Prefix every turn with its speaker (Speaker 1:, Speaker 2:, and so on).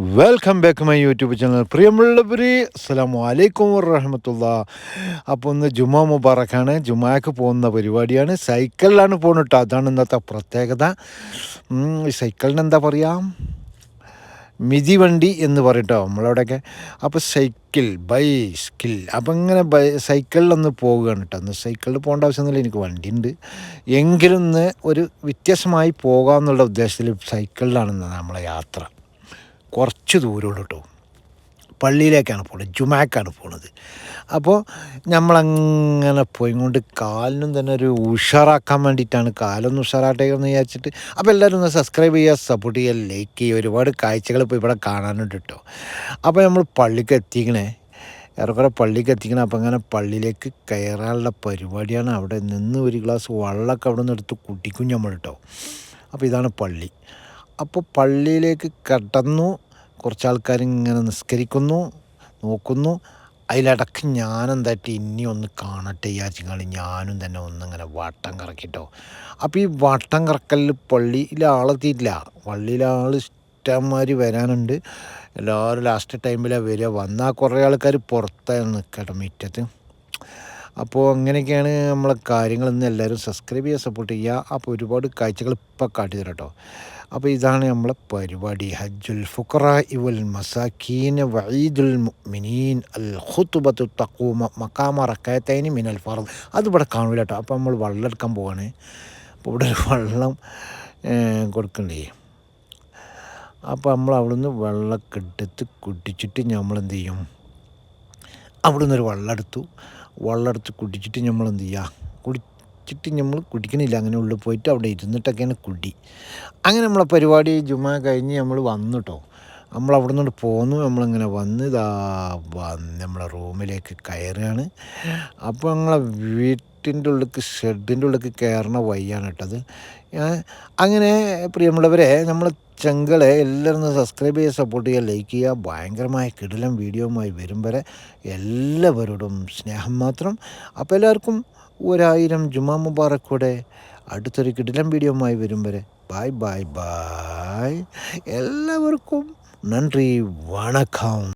Speaker 1: Welcome back my YouTube channel പ്രിയമുള്ളവര് അസ്സാം വലൈക്കും വറഹമത്തുള്ള. അപ്പോൾ ഒന്ന് ജുമാ മുബാറക്കാണ്. ജുമാക്ക് പോകുന്ന പരിപാടിയാണ്. സൈക്കിളിലാണ് പോകുന്നത് അതാണ് ഇന്നത്തെ പ്രത്യേകത. ഈ സൈക്കിളിന് എന്താ പറയുക മിതിവണ്ടി എന്ന് പറയട്ടോ നമ്മളവിടെയൊക്കെ. അപ്പോൾ സൈക്കിൾ ബൈസ്കിൽ. അപ്പം ഇങ്ങനെ ബൈ സൈക്കിളിലൊന്ന് പോവുകയാണ് കേട്ടോ ഒന്ന് സൈക്കിളിൽ പോകേണ്ട ആവശ്യമൊന്നുമില്ല. എനിക്ക് വണ്ടിയുണ്ട്. എങ്കിലും ഒന്ന് ഒരു വ്യത്യസ്തമായി പോകാമെന്നുള്ള ഉദ്ദേശത്തിൽ സൈക്കിളിലാണ് നമ്മളെ യാത്ര. കുറച്ച് ദൂരമുള്ളൂ കേട്ടോ. പള്ളിയിലേക്കാണ് പോകുന്നത് ജുമാക്കാണ് പോകുന്നത് അപ്പോൾ നമ്മളങ്ങനെ പോയി കൊണ്ട് കാലിനും തന്നെ ഒരു ഉഷാറാക്കാൻ വേണ്ടിയിട്ടാണ് കാലൊന്ന് ഉഷാറാട്ടേക്കെന്ന് വിചാരിച്ചിട്ട്. അപ്പോൾ എല്ലാവരും ഒന്ന് സബ്സ്ക്രൈബ് ചെയ്യുക സപ്പോർട്ട് ചെയ്യുക ലൈക്ക് ചെയ്യുക. ഒരുപാട് കാഴ്ചകൾ ഇപ്പോൾ ഇവിടെ കാണാനുണ്ട് കേട്ടോ. അപ്പോൾ നമ്മൾ പള്ളിക്ക് എത്തിക്കണേ. ഏറെക്കുറെ പള്ളിക്ക് എത്തിക്കണം. അപ്പം അങ്ങനെ പള്ളിയിലേക്ക് കയറാനുള്ള പരിപാടിയാണ് അവിടെ നിന്ന് ഒരു ഗ്ലാസ് വെള്ളമൊക്കെ അവിടെ നിന്ന് എടുത്ത് കുട്ടിക്കും നമ്മൾ കേട്ടോ. അപ്പോൾ ഇതാണ് പള്ളി. അപ്പോൾ പള്ളിയിലേക്ക് കടന്നു. കുറച്ച് ആൾക്കാർ ഇങ്ങനെ നിസ്കരിക്കുന്നു നോക്കുന്നു. അതിലിടക്ക് ഞാനെന്തായിട്ട് ഇനി ഒന്ന് കാണട്ടെ വിചാരിച്ചാൽ ഞാനും തന്നെ ഒന്നിങ്ങനെ വട്ടം കറക്കിട്ടോ. അപ്പോൾ ഈ വട്ടം കറക്കലിൽ പള്ളിയിൽ ആളെത്തിയിട്ടില്ല. പള്ളിയിൽ ആൾ വരാനുണ്ട്. എല്ലാവരും ലാസ്റ്റ് ടൈമിലാണ് വരിക. വന്നാൽ കുറേ ആൾക്കാർ പുറത്തായിരുന്നു നിൽക്കട്ടെ മുറ്റത്ത്. അപ്പോൾ അങ്ങനെയൊക്കെയാണ് നമ്മളെ കാര്യങ്ങൾ ഇന്ന് എല്ലാവരും സബ്സ്ക്രൈബ് ചെയ്യുക സപ്പോർട്ട് ചെയ്യുക. അപ്പോൾ ഒരുപാട് കാഴ്ചകൾ ഇപ്പോൾ കാട്ടിത്തരാം കേട്ടോ അപ്പോൾ ഇതാണ് നമ്മളെ പരിപാടി. ഹജ്ജുൽ ഫുഖറ ഇവൽ മസാഖീൻ വഈദുൽ മുഅ്മിനീൻ അൽ ഖുത്ബത്തു തഖൂമ മക്കാമ റക്കയത്തൈനി മിനൽ ഫർദ്. അത് കാണില്ല കാണൂല കേട്ടോ അപ്പോൾ നമ്മൾ വെള്ളം എടുക്കാൻ പോവാണ്. അപ്പോൾ ഇവിടെ ഒരു വെള്ളം കൊടുക്കണ്ടേ? അപ്പോൾ നമ്മൾ അവിടെ നിന്ന് വെള്ളമൊക്കെ എടുത്ത് കുടിച്ചിട്ട് നമ്മൾ എന്ത് ചെയ്യും? അവിടെ നിന്നൊരു വെള്ളം എടുത്തു. വെള്ളം എടുത്ത് കുടിച്ചിട്ട് നമ്മൾ എന്ത് ചെയ്യുക കുടിച്ചിട്ട് നമ്മൾ കുടിക്കണില്ല. അങ്ങനെ ഉള്ളിൽ പോയിട്ട് അവിടെ ഇരുന്നിട്ടൊക്കെയാണ് കുടി. അങ്ങനെ നമ്മളെ പരിപാടി ജുമാ കഴിഞ്ഞ് നമ്മൾ വന്നു കേട്ടോ നമ്മൾ അവിടെ നിന്ന് പോന്നു. നമ്മളിങ്ങനെ വന്ന് ഇതാ വന്ന് നമ്മളെ റൂമിലേക്ക് കയറുകയാണ് അപ്പോൾ ഞങ്ങളെ വീട്ടിന്റെ ഉള്ളിലേക്ക് ഷെഡിന്റെ ഉള്ളിലേക്ക് കയറണ വയ്യാണ് ഇട്ടത് അങ്ങനെ പ്രിയമുള്ളവരെ നമ്മൾ ചെങ്കളെ എല്ലാവരും സബ്സ്ക്രൈബ് ചെയ്യുക സപ്പോർട്ട് ചെയ്യുക ലൈക്ക് ചെയ്യുക. ഭയങ്കരമായ കിടിലം വീഡിയോയുമായി വരും വരെ എല്ലാവരോടും സ്നേഹം മാത്രം. അപ്പോൾ എല്ലാവർക്കും ഒരായിരം ജുമാ മുബാറക്കൂടെ അടുത്തൊരു കിടിലം വീഡിയോയുമായി വരും വരെ. ബായ് ബായ് ബായ് എല്ലാവർക്കും நன்றி வணக்கம்.